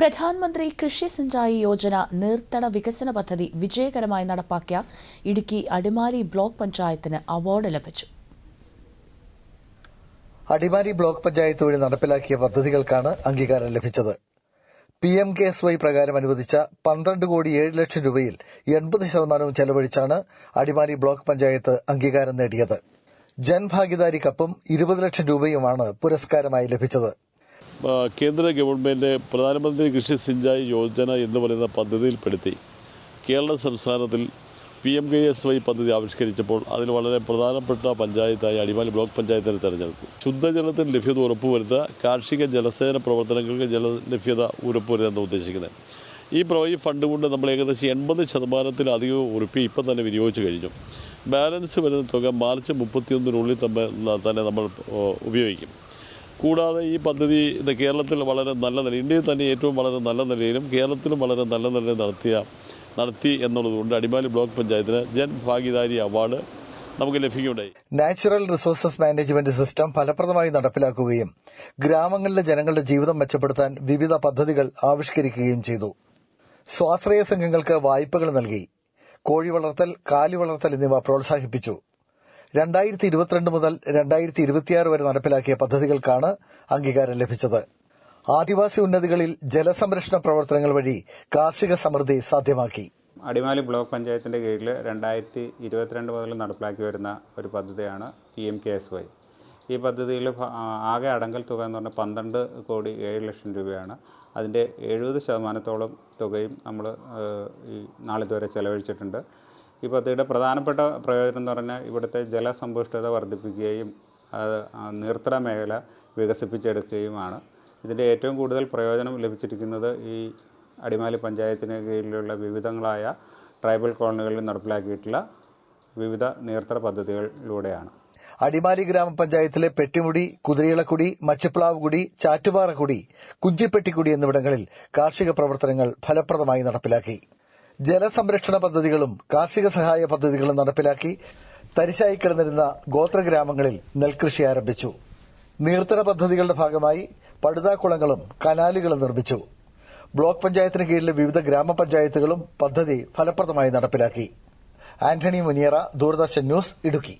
പ്രധാനമന്ത്രി കൃഷി സിഞ്ചായി യോജന നീർത്തട വികസന പദ്ധതി വിജയകരമായി നടപ്പാക്കിയ ഇടുക്കി അടിമാലി ബ്ലോക്ക് പഞ്ചായത്തിന് അവാർഡ് ലഭിച്ചു. അടിമാലി ബ്ലോക്ക് പഞ്ചായത്ത് വഴി നടപ്പിലാക്കിയ പദ്ധതികൾക്കാണ് അംഗീകാരം ലഭിച്ചത്. P M K S Y പ്രകാരം അനുവദിച്ച പന്ത്രണ്ട് കോടി ഏഴ് ലക്ഷം രൂപയിൽ എൺപത് ശതമാനവും ചെലവഴിച്ചാണ് അടിമാലി ബ്ലോക്ക് പഞ്ചായത്ത് അംഗീകാരം നേടിയത്. ജൻഭാഗിദാരി കപ്പും ഇരുപത് ലക്ഷം രൂപയുമാണ് പുരസ്കാരമായി ലഭിച്ചത്. കേന്ദ്ര ഗവൺമെന്റ് പ്രധാനമന്ത്രി കൃഷി സിഞ്ചായി യോജന എന്ന് പറയുന്ന പദ്ധതിയിൽപ്പെടുത്തി കേരള സംസ്ഥാനത്തിൽ P M K S Y പദ്ധതി ആവിഷ്കരിച്ചപ്പോൾ അതിൽ വളരെ പ്രധാനപ്പെട്ട പഞ്ചായത്തായി അടിമാലി ബ്ലോക്ക് പഞ്ചായത്തിനെ തെരഞ്ഞെടുത്തു. ശുദ്ധജലത്തിന് ലഭ്യത ഉറപ്പുവരുത്തുക കാർഷിക ജലസേന പ്രവർത്തനങ്ങൾക്ക് ജല ലഭ്യത ഉറപ്പുവരുത്താൻ ഉദ്ദേശിക്കുന്നത്. ഈ പ്രോ ഈ ഫണ്ട് കൊണ്ട് നമ്മൾ ഏകദേശം എൺപത് ശതമാനത്തിലധികം ഉറുപ്പി ഇപ്പം തന്നെ വിനിയോഗിച്ചു കഴിഞ്ഞു. ബാലൻസ് വരുന്ന തുക മാർച്ച് മുപ്പത്തിയൊന്നിനുള്ളിൽ തന്നെ തന്നെ നമ്മൾ ഉപയോഗിക്കും. കൂടാതെ ഈ പദ്ധതി ഇത് കേരളത്തിൽ വളരെ നല്ല നില ഇന്ത്യയിൽ തന്നെ ഏറ്റവും വളരെ നല്ല നിലയിലും കേരളത്തിലും വളരെ നല്ല നിലയിൽ നടത്തിയ നടത്തി എന്നുള്ളതുകൊണ്ട് അടിമാലി ബ്ലോക്ക് പഞ്ചായത്തിന് ജൻ ഭാഗിദാരി അവാർഡ് നമുക്ക് ലഭിക്കുകയുണ്ടായി നാച്ചുറൽ റിസോഴ്സസ് മാനേജ്മെന്റ് സിസ്റ്റം ഫലപ്രദമായി നടപ്പിലാക്കുകയും ഗ്രാമങ്ങളിലെ ജനങ്ങളുടെ ജീവിതം മെച്ചപ്പെടുത്താൻ വിവിധ പദ്ധതികൾ ആവിഷ്കരിക്കുകയും ചെയ്തു. സ്വാശ്രയ സംഘങ്ങൾക്ക് വായ്പകൾ നൽകി. കോഴി വളർത്തൽ കാലി വളർത്തൽ എന്നിവ പ്രോത്സാഹിപ്പിച്ചു. രണ്ടായിരത്തി ഇരുപത്തിരണ്ട് മുതൽ രണ്ടായിരത്തി ഇരുപത്തിയാറ് വരെ നടപ്പിലാക്കിയ പദ്ധതികൾക്കാണ് അംഗീകാരം ലഭിച്ചത്. ആദിവാസി ഉന്നതികളിൽ ജലസംരക്ഷണ പ്രവർത്തനങ്ങൾ വഴി കാർഷിക സമൃദ്ധി സാധ്യമാക്കി. അടിമാലി ബ്ലോക്ക് പഞ്ചായത്തിന്റെ കീഴിൽ രണ്ടായിരത്തി ഇരുപത്തിരണ്ട് മുതൽ നടപ്പിലാക്കി വരുന്ന ഒരു പദ്ധതിയാണ് P M K S Y. ഈ പദ്ധതിയിൽ ആകെ അടങ്കൽ തുക എന്ന് പറഞ്ഞാൽ പന്ത്രണ്ട് കോടി ഏഴ് ലക്ഷം രൂപയാണ്. അതിന്റെ എഴുപത് ശതമാനത്തോളം തുകയും നമ്മൾ ഈ നാളിതുവരെ ചെലവഴിച്ചിട്ടുണ്ട്. ഈ പദ്ധതിയുടെ പ്രധാനപ്പെട്ട പ്രയോജനം എന്ന് പറഞ്ഞാൽ ഇവിടുത്തെ ജലസമ്പുഷ്ടത വർദ്ധിപ്പിക്കുകയും അത് നീർത്തട മേഖല വികസിപ്പിച്ചെടുക്കുകയുമാണ്. ഇതിന്റെ ഏറ്റവും കൂടുതൽ പ്രയോജനം ലഭിച്ചിരിക്കുന്നത് ഈ അടിമാലി പഞ്ചായത്തിന് കീഴിലുള്ള വിവിധങ്ങളായ ട്രൈബൽ കോളനികളിൽ നടപ്പിലാക്കിയിട്ടുള്ള വിവിധ നീർത്തട പദ്ധതികളിലൂടെയാണ്. അടിമാലി ഗ്രാമപഞ്ചായത്തിലെ പെട്ടിമുടി കുതിരയിളക്കുടി മച്ചപ്ലാവുകുടി ചാറ്റുപാറക്കുടി കുഞ്ചിപ്പെട്ടിക്കുടി എന്നിവിടങ്ങളിൽ കാർഷിക പ്രവർത്തനങ്ങൾ ഫലപ്രദമായി നടപ്പിലാക്കി. ജലസംരക്ഷണ പദ്ധതികളും കാർഷിക സഹായ പദ്ധതികളും നടപ്പിലാക്കി തരിശായി കിടന്നിരുന്ന ഗോത്രഗ്രാമങ്ങളിൽ നെൽകൃഷി ആരംഭിച്ചു. നീർത്തട പദ്ധതികളുടെ ഭാഗമായി പടുതാക്കുളങ്ങളും കനാലുകളും നിർമ്മിച്ചു. ബ്ലോക്ക് പഞ്ചായത്തിന് കീഴിലെ വിവിധ ഗ്രാമപഞ്ചായത്തുകളും പദ്ധതി ഫലപ്രദമായി നടപ്പിലാക്കി. ആന്റണി മുനിയറ ദൂരദർശൻ ന്യൂസ് ഇടുക്കി.